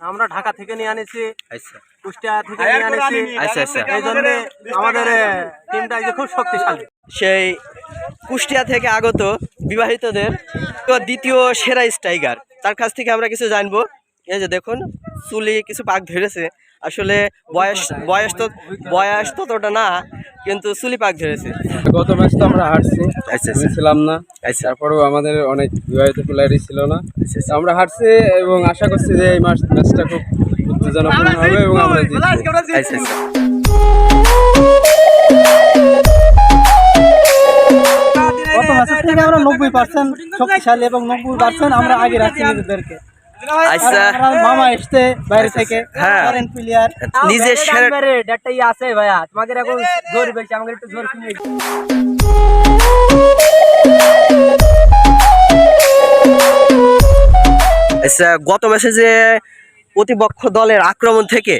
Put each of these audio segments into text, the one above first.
আমরা ঢাকা থেকে নিয়ে আনেছি আচ্ছা। কুষ্টিয়া থেকে নিয়ে আনেছি। আচ্ছা আচ্ছা। এই জন্য আমাদের টিমটা যে খুব শক্তিশালী। সেই কুষ্টিয়া থেকে আগত বিবাহিতদের তো দ্বিতীয় সেরা স্ট্রাইকার। তার কাছ থেকে আমরা কিছু জানব। এই যে দেখুন চুলি কিছু পাক ধরেছে। আসলে বয়স বয়স তো বয়স ততটা না কিন্তু চুলি পাক ধরেছে। গত ম্যাচ তো আমরা হারছি। আচ্ছা ছিলাম না। আচ্ছা। তারপরেও আমাদের অনেক বিবাহিত প্লেয়ারই ছিল না। আচ্ছা আমরা হারছি এবং আশা করছি যে এই ম্যাচ ম্যাচটা খুব উত্তেজনাপূর্ণ হবে এবং আমরা জিতবো। আচ্ছা আচ্ছা গত ম্যাচের থেকে আমরা নব্বই পার্সেন্ট শক্তিশালী এবং নব্বই পার্সেন্ট আমরা আগে রাখছি নিজেদেরকে। আচ্ছা। মামা এসছে বাইরে থেকে। হ্যাঁ। প্লেয়ার নিজের সেরা ডেটটাই আছে ভাইয়া। তোমাদের এখন জোর বেশি আমাদের একটু জোর কিনে আচ্ছা গত ম্যাচে যে প্রতিপক্ষ দলের আক্রমণ থেকে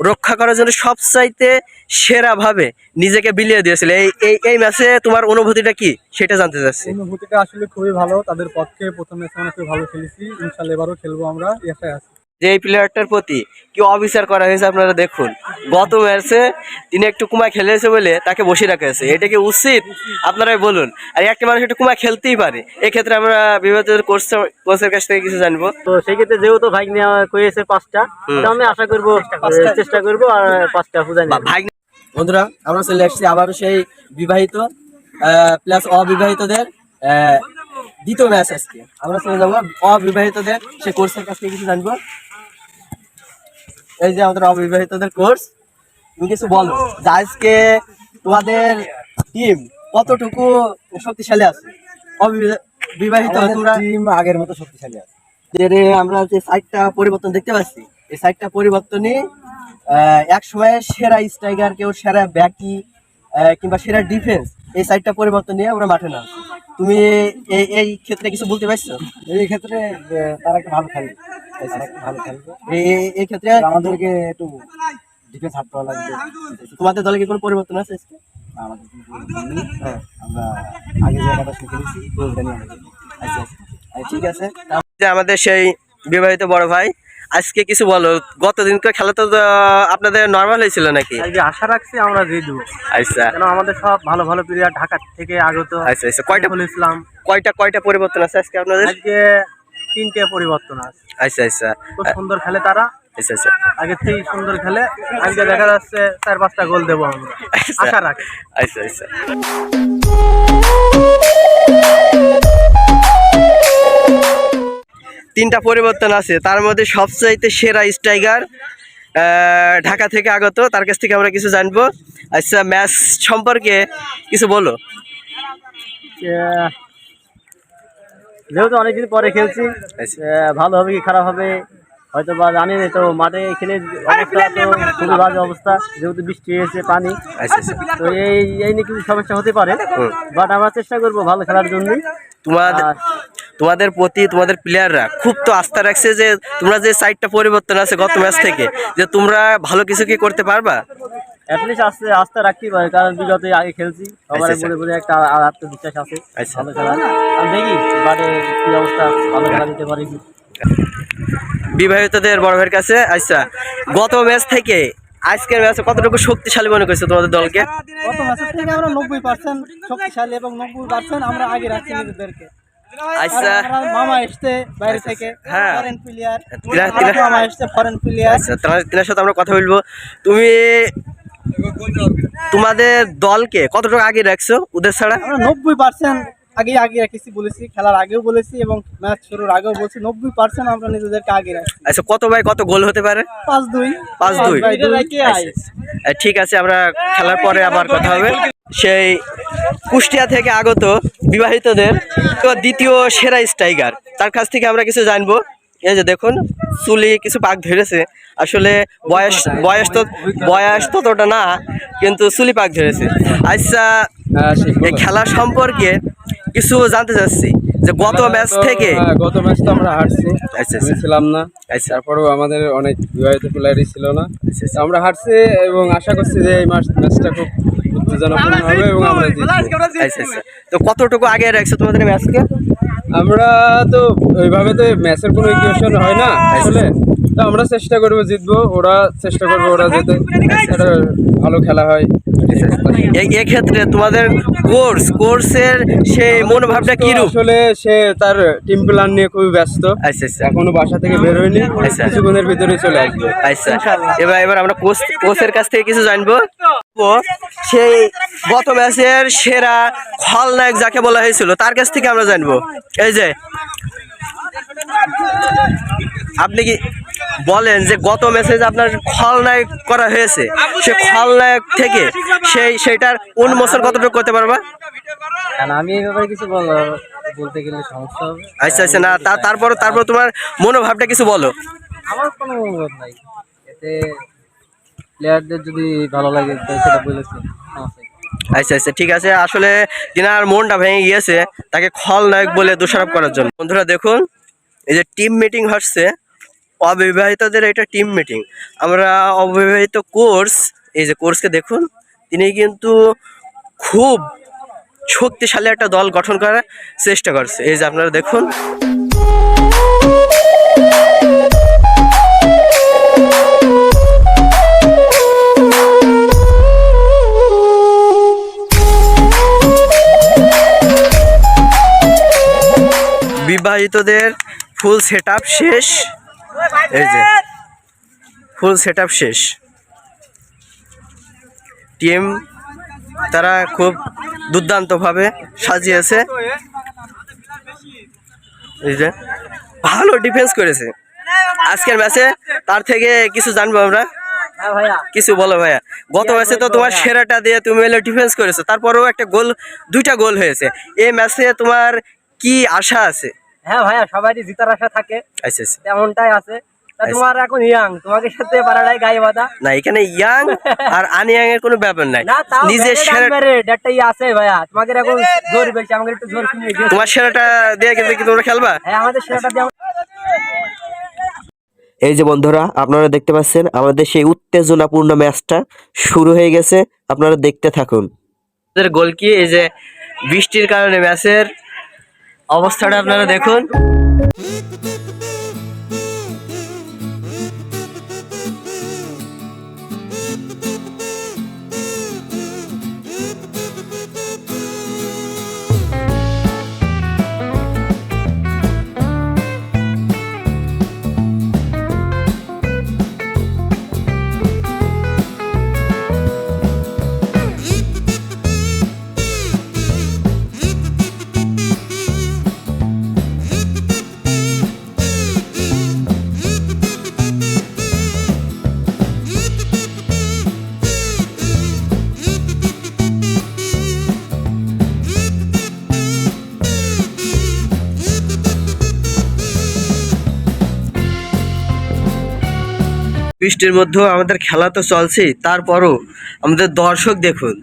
রক্ষা করার জন্য সবচাইতে সেরাভাবে নিজেকে বিলিয়ে দিয়েছিল। এই এই এই ম্যাচে তোমার অনুভূতিটা কি? সেটা জানতে চাচ্ছি। অনুভূতিটা আসলে খুবই ভালো। তাদের পক্ষে প্রথম ম্যাচে খুব ভালো খেলেছি। ইনশাল্লাহ এবারও খেলব আমরা। আছে। যে এই প্লেয়ারটার প্রতি কি অবিচার করা হয়েছে আপনারা দেখুন। গত ম্যাচে তিনি একটু কুমা খেলেছে বলে তাকে বসে রাখা হয়েছে। এটা কি উচিত? আপনারাই বলুন। আর একটা মানুষ একটু কুমা খেলতেই পারে। এক্ষেত্রে আমরা বিভাগ কোচ কোচের কাছ থেকে কিছু জানব। তো সেক্ষেত্রে যেহেতু ভাই নেওয়া করেছে পাঁচটা। তো আমি আশা করব চেষ্টা করব। আর পাঁচটা পূজা ভাই বন্ধুরা আমরা চলে আসছি আবারও সেই বিবাহিত প্লাস অবিবাহিতদের আহ, দ্বিতীয় ম্যাচ আজকে। আমরা চলে যাব অবিবাহিতদের সে কোর্সের কাছ থেকে কিছু জানব। এই যে আমাদের অবিবাহিতদের কোর্স তুমি কিছু বলো আজকে তোমাদের টিম কতটুকু শক্তিশালী আছে? অবিবাহিত টিম আগের মতো শক্তিশালী আছে। যে আমরা যে সাইডটা পরিবর্তন দেখতে পাচ্ছি এই সাইডটা পরিবর্তনে এক সময় সেরা স্ট্রাইকার কেউ সেরা ব্যাকি কিংবা সেরা ডিফেন্স এই সাইডটা পরিবর্তন নিয়ে আমরা মাঠে নামছি। তুমি এই এই ক্ষেত্রে কিছু বলতে পারছ? এই ক্ষেত্রে তারা একটু ভালো একটু ভালো খেলবে এই এই- এই ক্ষেত্রে আমাদেরকে একটু ডিফেন্স হাঁটতে লাগবে। তোমাদের দলে কি কোনো পরিবর্তন আছে আজকে? আমাদের কিন্তু ভুল নেই। হ্যাঁ আমরা আগে যে কথা। আচ্ছা আচ্ছা। আচ্ছা, ঠিক আছে। আমাদের সেই বিবাহিত বড় ভাই আজকে কিছু বলো গত দিনকার খেলা তো আপনাদের নর্মাল হয়েছিল নাকি? আশা রাখছি আমরা জিতবো। আচ্ছা। কেন আমাদের সব ভালো ভালো প্লেয়ার ঢাকা থেকে আগত আচ্ছা আচ্ছা। কয়টা ইসলাম। কয়টা কয়টা পরিবর্তন আছে আজকে আপনাদের? আজকে তিনটে পরিবর্তন আছে। আচ্ছা আচ্ছা। খুব সুন্দর খেলে তারা। আচ্ছা আচ্ছা। আগে থেকেই সুন্দর খেলে। আজকে দেখা যাচ্ছে চার পাঁচটা গোল দেবো আমরা। আচ্ছা। আশা রাখি। আচ্ছা আচ্ছা। তিনটা পরিবর্তন আছে। তার মধ্যে সবচাইতে সেরা স্ট্রাইকার ঢাকা থেকে আগত। তার কাছ থেকে আমরা কিছু জানব। আচ্ছা ম্যাচ সম্পর্কে কিছু বলো। যেহেতু অনেকদিন পরে খেলছি আচ্ছা। ভালো হবে কি খারাপ হবে হয়তো বা জানি না তো মাঠে খেলে অবস্থা তো খুবই বাজে অবস্থা যেহেতু বৃষ্টি হয়েছে পানি। আচ্ছা আচ্ছা। তো এই এই নিয়ে কিছু সমস্যা হতে পারে বাট আমরা চেষ্টা করব ভালো খেলার জন্যই তোমাদের আর তোমাদের প্রতি তোমাদের প্লেয়াররা খুব তো আস্থা রাখছে যে তোমরা যে সাইডটা পরিবর্তন আছে গত ম্যাচ থেকে যে তোমরা ভালো কিছু কি করতে পারবা? অ্যাটলিস্ট আস্তে আস্থা রাখতেই পারে কারণ বিগত আগে খেলছি সবার আচ্ছা, বলে বলে একটা আত্মবিশ্বাস আছে আচ্ছা। ভালো খেলার আমি দেখি বাটে কি অবস্থা ভালো খেলা দিতে পারি বিবাহিতদের বড় ভাইয়ের কাছে আচ্ছা গত ম্যাচ থেকে আজকের ম্যাচে কতটুকু শক্তিশালী মনে করছ তোমাদের দলকে? গত ম্যাচের থেকে আমরা নব্বই পার্সেন্ট শক্তিশালী এবং নব্বই পার্সেন্ট আমরা আগে রাখছি নিজেদেরকে। আচ্ছা। মামা এসছে বাইরে থেকে হ্যাঁ। ফরেন প্লেয়ার মামা এসছে ফরেন প্লেয়ার আচ্ছা তোমার সাথে আমরা কথা বলব। তুমি তোমাদের দলকে কতটুকু আগে রাখছো ওদের ছাড়া? আমরা নব্বই পার্সেন্ট আগে আগে রেখেছি বলেছি খেলার আগেও বলেছি এবং ম্যাচ শুরুর আগেও বলছি নব্বই পার্সেন্ট আমরা নিজেদেরকে আগে রাখছি। আচ্ছা কত বাই কত গোল হতে পারে? পাঁচ দুই। পাঁচ দুই। আচ্ছা, আচ্ছা। ঠিক আছে আমরা খেলার পরে আবার কথা হবে। সেই কুষ্টিয়া থেকে আগত বিবাহিতদের তো দ্বিতীয় সেরা স্ট্রাইকার তার কাছ থেকে আমরা কিছু জানব। এই যে দেখুন চুলি কিছু পাক ধরেছে। আসলে বয়স বয়স তো বয়স ততটা না কিন্তু চুলি পাক ধরেছে। আচ্ছা হ্যাঁ, এই খেলা সম্পর্কে কিছু জানতে চাচ্ছি যে গত আমরা ম্যাচ তো, থেকে হ্যাঁ, গত ম্যাচ তো আমরা হারছি আচ্ছা, আচ্ছা। ছিলাম না। আচ্ছা। তারপরেও আমাদের অনেক বিবাহিত প্লেয়ারই ছিল না। আচ্ছা, আমরা হারছি এবং আশা করছি যে এই ম্যাচ ম্যাচটা খুব উত্তেজনাপূর্ণ হবে এবং আমরা আচ্ছা আচ্ছা। তো কতটুকু আগে রাখছো তোমাদের ম্যাচকে? আমরা তো ওইভাবে তো ম্যাচের কোনো ইকুয়েশন হয় না আসলে। তো আমরা চেষ্টা করব জিতবো ওরা চেষ্টা করব ওরা যাতে একটা ভালো খেলা হয়। এই- এক্ষেত্রে তোমাদের কোর্স কোর্সের সেই মনোভাবটা কিরূপ? আসলে সে তার টিম প্ল্যান নিয়ে খুবই ব্যস্ত। আচ্ছা আচ্ছা। এখনও বাসা থেকে বের হয়নি। আচ্ছা। কিছুক্ষণের ভিতরে চলে আসবে। আচ্ছা এবার এবার আমরা কোচ কোচের কাছ থেকে কিছু জানব। সেই গত ম্যাচের সেরা খলনায়ক যাকে বলা হয়েছিল তার কাছ থেকে আমরা জানব। এই যে আপনি কি বলেন যে গত ম্যাচে যে আপনার খলনায়ক করা হয়েছে? সে খলনায়ক থেকে সেই সেটার উন্মোচন কতটুকু করতে পারবা? আমি এই ব্যাপারে কিছু বল বলতে গেলে সমস্যা হবে। আচ্ছা আচ্ছা না তারপর তারপর তোমার মনোভাবটা কিছু বলো। আমার কোনো অনুরোধ নাই। এতে প্লেয়ারদের যদি ভালো লাগে সেটা বলেছে আচ্ছা আচ্ছা ঠিক আছে। আসলে তিনার মনটা ভেঙে গিয়েছে তাকে খলনায়ক বলে দোষারোপ করার জন্য। বন্ধুরা দেখুন এই যে টিম মিটিং হচ্ছে, অবিবাহিতদের এটা টিম মিটিং আমরা অবিবাহিত কোর্স এই যে কোর্সকে দেখুন, তিনি কিন্তু খুব শক্তিশালী একটা দল গঠন করার চেষ্টা করছে। এই যে আপনারা দেখুন। বিবাহিতদের ফুল সেট আপ শেষ। এই যে ফুল সেট আপ শেষ। টিম তারা খুব দুর্দান্তভাবে সাজিয়েছে। এই যে ভালো ডিফেন্স করেছে। আজকের ম্যাচে তার থেকে কিছু জানব আমরা? হ্যাঁ কিছু বলো ভাইয়া। গত ম্যাচে তো তোমার সেরাটা দিয়ে তুমি এলো ডিফেন্স করেছ। তারপরেও একটা গোল দুইটা গোল হয়েছে। এই ম্যাচে তোমার কি আশা আছে? হ্যাঁ ভাইয়া সবারই জিতার আশা থাকে। আচ্ছা আচ্ছা তেমনটাই আছে। তোমার এখন ইয়াং তোমাকে সাথে পারাটাই গায়ে বাঁধা। না এখানে ইয়াং আর এর কোনো ব্যাপার নাই। নিজের একটা ইয়ে আছে ভাইয়া। তোমাকে এখন জোর বেশি আমাকে একটু জোর কিনে তোমার সেরাটা দিয়ে কিন্তু কি তোমরা খেলবা? হ্যাঁ আমাদের সেরাটা দিয়ে এই যে বন্ধুরা আপনারা দেখতে পাচ্ছেন আমাদের সেই উত্তেজনাপূর্ণ ম্যাচটা শুরু হয়ে গেছে। আপনারা দেখতে থাকুন। গোল কি? এই যে বৃষ্টির কারণে ম্যাচের অবস্থাটা আপনারা দেখুন। বৃষ্টির মধ্যেও আমাদের খেলা তো চলছেই, তারপরও আমাদের দর্শক দেখুন।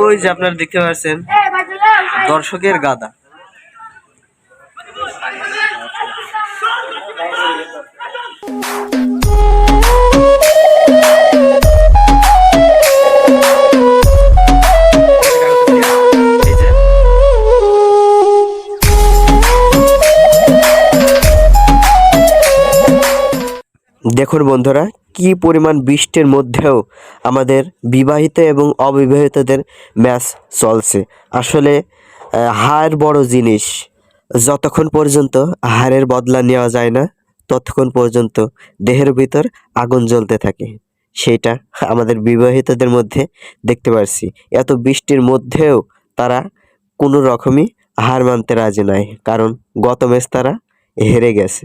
ওই যে আপনারা দেখতে পাচ্ছেন, দর্শকের গাদা। দেখুন বন্ধুরা, কি পরিমাণ বৃষ্টির মধ্যেও আমাদের বিবাহিত এবং অবিবাহিতদের ম্যাচ চলছে। আসলে হার বড় জিনিস। যতক্ষণ পর্যন্ত হারের বদলা নেওয়া যায় না, ততক্ষণ পর্যন্ত দেহের ভিতর আগুন জ্বলতে থাকে। সেটা আমাদের বিবাহিতদের মধ্যে দেখতে পারছি। এত বৃষ্টির মধ্যেও তারা কোনো রকমই হার মানতে রাজি নয়, কারণ গত ম্যাচ তারা হেরে গেছে।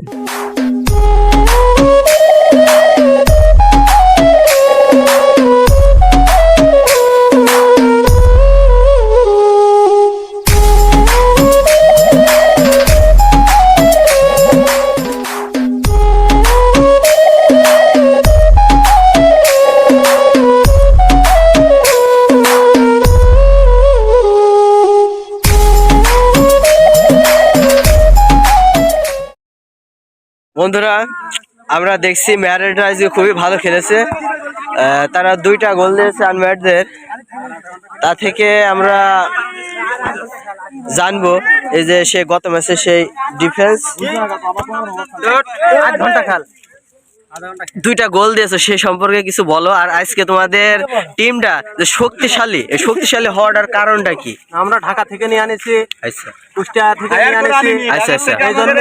বন্ধুরা, আমরা দেখছি ম্যারেডরা আজকে খুবই ভালো খেলেছে। তারা দুইটা গোল দিয়েছে আনম্যাটদের তা থেকে আমরা জানব, এই যে সে গত ম্যাচে সেই ডিফেন্স খেল। দুইটা গোল দিয়েছ সে সম্পর্কে কিছু বলো। আর আজকে তোমাদের টিমটা যে শক্তিশালী এই শক্তিশালী হওয়ার কারণটা কি? আমরা ঢাকা থেকে নিয়ে আনেছি আচ্ছা। কুষ্টিয়া থেকে নিয়ে আনেছি। আচ্ছা, আচ্ছা। এই জন্য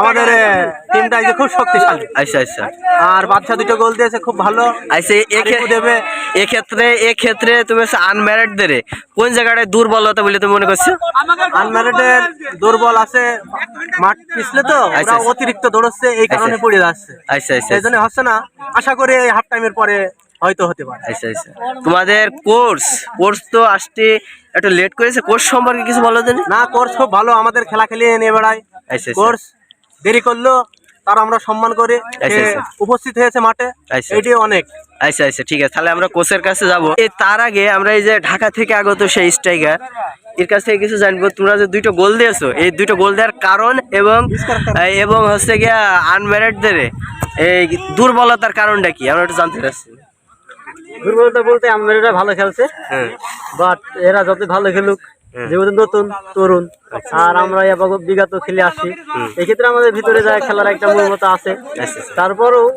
আমাদের টিমটা যে খুব শক্তিশালী। আচ্ছা আচ্ছা। আর বাদশা দুটো গোল দিয়েছে খুব ভালো। আচ্ছা দেবে। এক্ষেত্রে এক্ষেত্রে তুমি আনম্যারিডদের কোন জায়গাটায় দুর্বলতা বলে তুমি মনে করছ? আনম্যারিডের দুর্বল আছে মাঠ পিছলে তো আচ্ছা, আচ্ছা। অতিরিক্ত দৌড়চ্ছে এই কারণে আচ্ছা। পড়ে যাচ্ছে। আচ্ছা আচ্ছা জন্য হচ্ছে না। আশা করি হাফ টাইমের পরে হয়তো হতে পারে। আচ্ছা আচ্ছা। তোমাদের কোর্স কোর্স তো আসতে একটু লেট করেছে। কোর্স সম্পর্কে কিছু বলো দেন না। কোর্স খুব ভালো। আমাদের খেলা খেলিয়ে নিয়ে বেড়ায়। আচ্ছা আচ্ছা। কোর্স দেরি করল তার আমরা সম্মান করে। আচ্ছা, আচ্ছা। উপস্থিত হয়েছে মাঠে। আচ্ছা। এটি অনেক। আচ্ছা আচ্ছা ঠিক আছে। তাহলে আমরা কোচের কাছে যাব। এই তার আগে আমরা এই যে ঢাকা থেকে আগত সেই স্ট্রাইকার এর কাছ থেকে কিছু জানব। তোমরা যে দুইটা গোল দিয়েছ এই দুইটা গোল দেওয়ার কারণ এবং এবং হচ্ছে গিয়া আনম্যারিডদের এই দুর্বলতার কারণটা কি? আমরা একটু জানতে চাচ্ছি। দুর্বলতা বলতে আমরা ভালো খেলছে। হ্যাঁ। বাট এরা যত ভালো খেলুক যেহেতু নতুন তরুণ আর আমরা বিগত খেলে আসি। এক্ষেত্রে আমাদের ভিতরে যায় খেলার একটা মূলমতা আছে। তারপরেও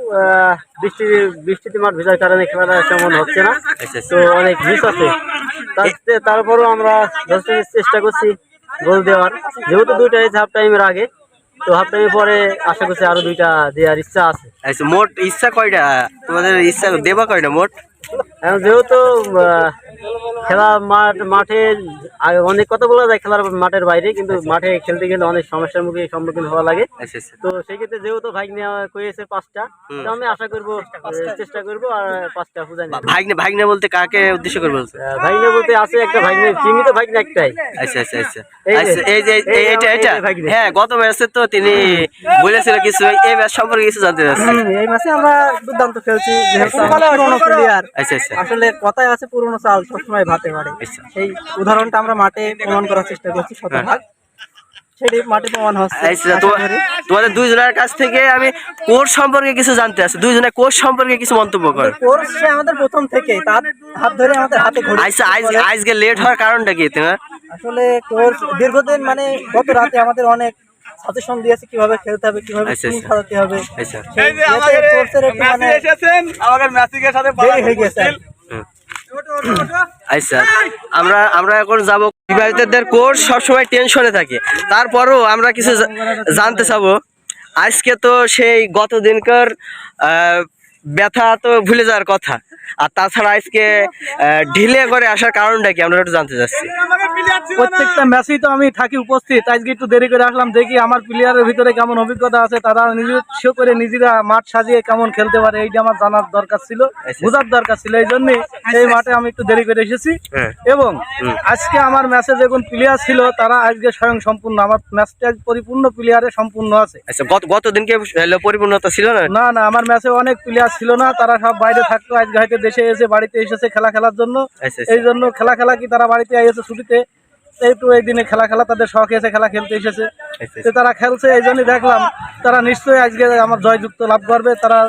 বৃষ্টি বৃষ্টিতে মাঠ ভেজার কারণে খেলাটা তেমন হচ্ছে না। তো অনেক মিস আছে। তার- তারপরেও আমরা যথেষ্ট চেষ্টা করছি গোল দেওয়ার। যেহেতু দুইটা হয়েছে হাফ টাইমের আগে তো হাফ টাইমের পরে আশা করছি আরও দুইটা দেওয়ার ইচ্ছা আছে। আচ্ছা মোট ইচ্ছা কয়টা? তোমাদের ইচ্ছা দেবা কয়টা মোট? যেহেতু খেলা মাঠ মাঠে অনেক কথা বলা যায় খেলার মাঠের বাইরে কিন্তু মাঠে খেলতে গেলে অনেক সমস্যার মুখে সম্মুখীন হওয়া লাগে। আচ্ছা আচ্ছা। তো সেক্ষেত্রে যেহেতু ভাইক নেওয়া করেছে পাঁচটা তো আমি আশা করব চেষ্টা করব আর পাঁচটা পূজা নেব। ভাগ্নে ভাগ্নে বলতে কাকে উদ্দেশ্য করে বলছো? ভাইনে বলতে আছে একটা ভাইনে সীমিত ভাইনে একটাই। আচ্ছা আচ্ছা আচ্ছা। এই যে, আচ্ছা, এটা এটা ভাগ্নে। হ্যাঁ গত ম্যাচে তো তিনি বলেছিল কিছু এই ম্যাচ সম্পর্কে কিছু জানতে চাচ্ছি। এই মাসে আমরা দুর্দান্ত খেলছি যেহেতু আচ্ছা। আচ্ছা আসলে কথায় আছে পুরোনো চাল সবসময় ভাতে পারে। সেই উদাহরণটা আমরা মাঠে প্রমাণ করার চেষ্টা করছি শতভাগ সেটি মাঠে প্রমাণ হচ্ছে। আচ্ছা আশা তোমা- করি। তোমাদের দুইজনের কাছ থেকে আমি কোর্স সম্পর্কে কিছু জানতে আছি দুইজনের কোর্স সম্পর্কে কিছু মন্তব্য কর। কোর্স আমাদের প্রথম থেকে তার হাত ধরে আমাদের হাতে ঘড়ি আচ্ছা আজকে লেট হওয়ার কারণটা কি তোমার আসলে কোর্স দীর্ঘদিন মানে গত রাতে আমাদের অনেক সাজেশন দিয়েছে কীভাবে খেলতে হবে কীভাবে আচ্ছা, টিম। সাজাতে হবে। কোর্সের দেরি হয়ে গেছে। আচ্ছা আমরা আমরা এখন যাব। বিবাহিতদের কোর্স সবসময় টেনশনে থাকে। তারপরও আমরা কিছু জানতে চাবো। আজকে তো সেই গত দিনকার ব্যথা তো ভুলে যাওয়ার কথা। আর তাছাড়া আজকে ঢিলে করে আসার কারণটা কি? আমরা একটু জানতে চাচ্ছি। প্রত্যেকটা ম্যাচেই তো আমি থাকি উপস্থিত। আজকে একটু দেরি করে আসলাম দেখি আমার প্লেয়ারের ভিতরে কেমন অভিজ্ঞতা আছে তারা নিজস্ব করে নিজেরা মাঠ সাজিয়ে কেমন খেলতে পারে এইটা আমার জানার দরকার ছিল বোঝার দরকার ছিল এই জন্যই এই মাঠে আমি একটু দেরি করে এসেছি। হ্যাঁ। এবং আজকে আমার ম্যাচে যেগুন প্লেয়ার ছিল তারা আজকে স্বয়ং সম্পূর্ণ আমার ম্যাচটা পরিপূর্ণ প্লেয়ারে সম্পূর্ণ আছে। আচ্ছা গত গত দিনকে হলো পরিপূর্ণতা ছিল না? না না আমার ম্যাচে অনেক প্লেয়ার ছিল না তারা সব বাইরে থাকতো আজকে হয়তো দেশে এসে বাড়িতে এসেছে খেলা খেলার জন্য। আচ্ছা আচ্ছা। এই জন্য খেলা খেলা কি তারা বাড়িতে এসেছে ছুটিতে? একটু এই দিনে খেলা খেলা তাদের শখ এসে খেলা খেলতে এসেছে। আচ্ছা, তো তারা খেলছে এই জন্যই দেখলাম তারা নিশ্চয়ই আজকে আমার জয়যুক্ত লাভ করবে তারা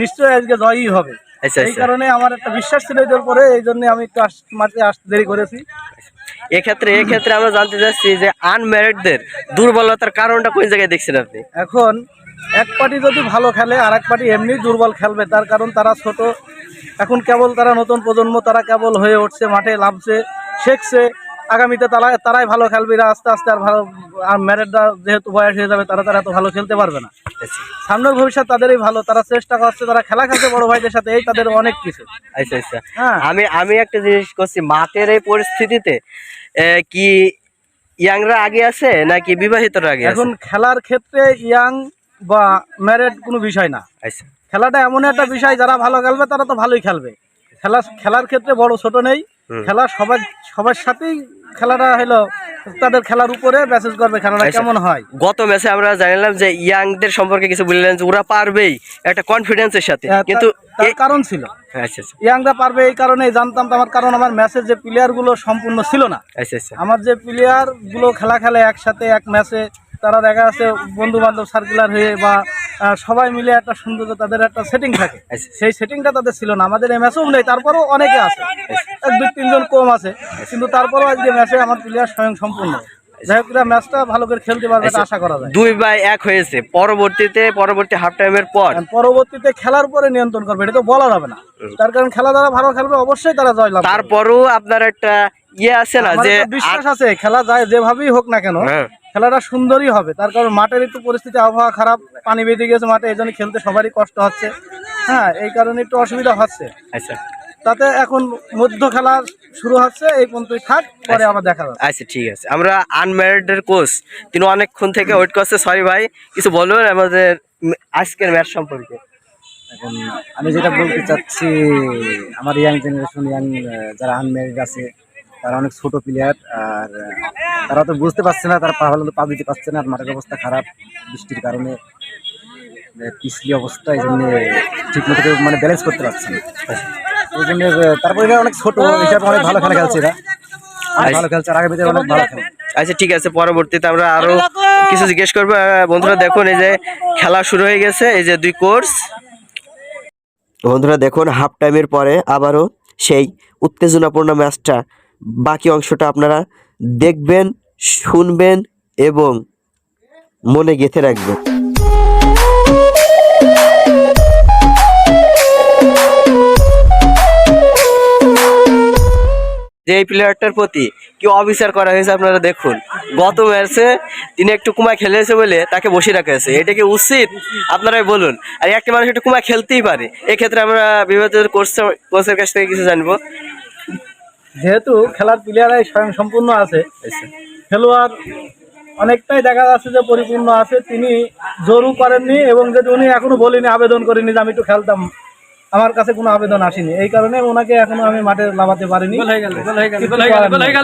নিশ্চয়ই আজকে জয়ই হবে। এই কারণে আমার একটা বিশ্বাস ছিল এদের উপরে এই জন্য আমি একটু মাঠে আসতে দেরি করেছি। এক্ষেত্রে এক্ষেত্রে আমরা জানতে চাচ্ছি যে আনম্যারিডদের দুর্বলতার কারণটা কোন জায়গায় দেখছেন আপনি? এখন এক পার্টি যদি ভালো খেলে আর এক পার্টি এমনি দুর্বল খেলবে। তার কারণ তারা ছোট এখন কেবল তারা নতুন প্রজন্ম তারা কেবল হয়ে উঠছে মাঠে নামছে শেখছে। আগামীতে তারা তারাই ভালো খেলবে। এরা আস্তে আস্তে আর ভালো আর ম্যারেডরা যেহেতু বয়স হয়ে যাবে তারা তারা এত ভালো খেলতে পারবে না। সামনের ভবিষ্যৎ তাদেরই ভালো। তারা চেষ্টা করছে তারা খেলা খেলছে বড় ভাইদের সাথে এই তাদের অনেক কিছু। আচ্ছা আচ্ছা। হ্যাঁ। আমি আমি একটা জিনিস করছি মাঠের এই পরিস্থিতিতে কি ইয়াংরা আগে আছে নাকি বিবাহিতরা আগে এখন খেলার ক্ষেত্রে ইয়াং বা ম্যারেড কোনো বিষয় না। আচ্ছা। খেলাটা এমন একটা বিষয় যারা ভালো খেলবে তারা তো ভালোই খেলবে। খেলা খেলার ক্ষেত্রে বড় ছোট নেই। খেলা সবার সবার সাথেই খেলাটা হলো তাদের খেলার উপরে মেসেজ করবে খেলাটা আচ্ছা। কেমন হয়। গত ম্যাচে আমরা জানলাম যে ইয়াংদের সম্পর্কে কিছু বললেন যে ওরা পারবেই একটা কনফিডেন্সের সাথে। কিন্তু তার- তার এ- কারণ ছিল। আচ্ছা আচ্ছা। ইয়াংরা পারবে এই কারণে জানতাম তো আমার কারণ আমার ম্যাচের যে প্লেয়ারগুলো সম্পূর্ণ ছিল না। আচ্ছা আচ্ছা। আমার যে প্লেয়ারগুলো খেলা খেলে একসাথে এক ম্যাচে তারা দেখা যাচ্ছে বন্ধু বান্ধব সার্কুলার হয়ে বা সবাই মিলে একটা সুন্দর তাদের একটা সেটিং থাকে। সেই সেটিংটা তাদের ছিল না। আমাদের এই ম্যাচেও নেই তারপরেও অনেকে আছে। এক দুই তিনজন কম আছে। কিন্তু তারপরেও আজকে ম্যাচে আমার প্লেয়ার স্বয়ং সম্পূর্ণ। ম্যাচটা ভালো করে খেলতে পারবে আশা করা যায়। দুই বাই এক হয়েছে। পরবর্তীতে পরবর্তী হাফ টাইমের পর। পরবর্তীতে খেলার পরে নিয়ন্ত্রণ করবে এটা তো বলা যাবে না। তার কারণ খেলা দ্বারা ভালো খেলবে অবশ্যই তারা জয় লাভ তারপরও আপনার একটা ইয়ে আছে না যে বিশ্বাস আছে খেলা যায় যেভাবেই হোক না কেন হ্যাঁ। খেলাটা সুন্দরই হবে। তার কারণ মাঠের একটু পরিস্থিতি আবহাওয়া খারাপ পানি বেঁধে গেছে মাঠে এই জন্য খেলতে সবারই কষ্ট হচ্ছে। হ্যাঁ এই কারণে একটু অসুবিধা হচ্ছে। আচ্ছা। তাতে এখন মধ্য খেলা শুরু হচ্ছে এই পর্যন্তই থাক পরে আবার দেখা যাবে আচ্ছা ঠিক আছে। আমরা আনম্যারিডের কোচ তিনি অনেকক্ষণ থেকে ওয়েট করছে সরি ভাই কিছু বলবেন আমাদের আজকের ম্যাচ সম্পর্কে? এখন আমি যেটা বলতে চাচ্ছি আমার ইয়াং জেনারেশন ইয়াং যারা আনম্যারিড আছে তারা অনেক ছোট প্লেয়ার আর তারা তো বুঝতে পারছে না তারা পা ভালো পা দিতে পারছে না আর মাঠের অবস্থা খারাপ বৃষ্টির কারণে। আহ, পিছলি অবস্থা এই জন্য ঠিক মতো মানে ব্যালেন্স করতে পারছে না। এই জন্য তারপরে এরা অনেক ছোট হিসাবে অনেক ভালো খেলা খেলছে এরা। অনেক ভালো খেলছে আর আগামীতে অনেক ভালো খেলে। আচ্ছা ঠিক আছে পরবর্তীতে আমরা আরও কিছু জিজ্ঞেস করব। আহ, বন্ধুরা দেখুন এই যে খেলা শুরু হয়ে গেছে এই যে দুই কোর্স। বন্ধুরা দেখুন হাফ টাইমের পরে আবারও সেই উত্তেজনাপূর্ণ ম্যাচটা বাকি অংশটা আপনারা দেখবেন, শুনবেন এবং মনে গেঁথে রাখবেন। যে এই প্লেয়ারটার প্রতি কি অবিচার করা হয়েছে আপনারা দেখুন। গত ম্যাচে তিনি একটু কুমা খেলেছে বলে তাকে বসিয়ে রাখা হয়েছে। এটা কি উচিত? আপনারাই বলুন। আর একটা মানুষ একটু কুমা খেলতেই পারে। এক্ষেত্রে আমরা বিভাগ কোর্স কোচের কাছ থেকে কিছু জানব। যেহেতু খেলার প্লেয়ারাই স্বয়ং সম্পূর্ণ আছে খেলোয়াড় অনেকটাই দেখা যাচ্ছে যে পরিপূর্ণ আছে। তিনি জোরও করেননি এবং যদি উনি এখনও বলিনি আবেদন করিনি যে আমি একটু খেলতাম আমার কাছে কোনো আবেদন আসেনি। এই কারণে ওনাকে এখনও আমি মাঠে লাভাতে পারিনি।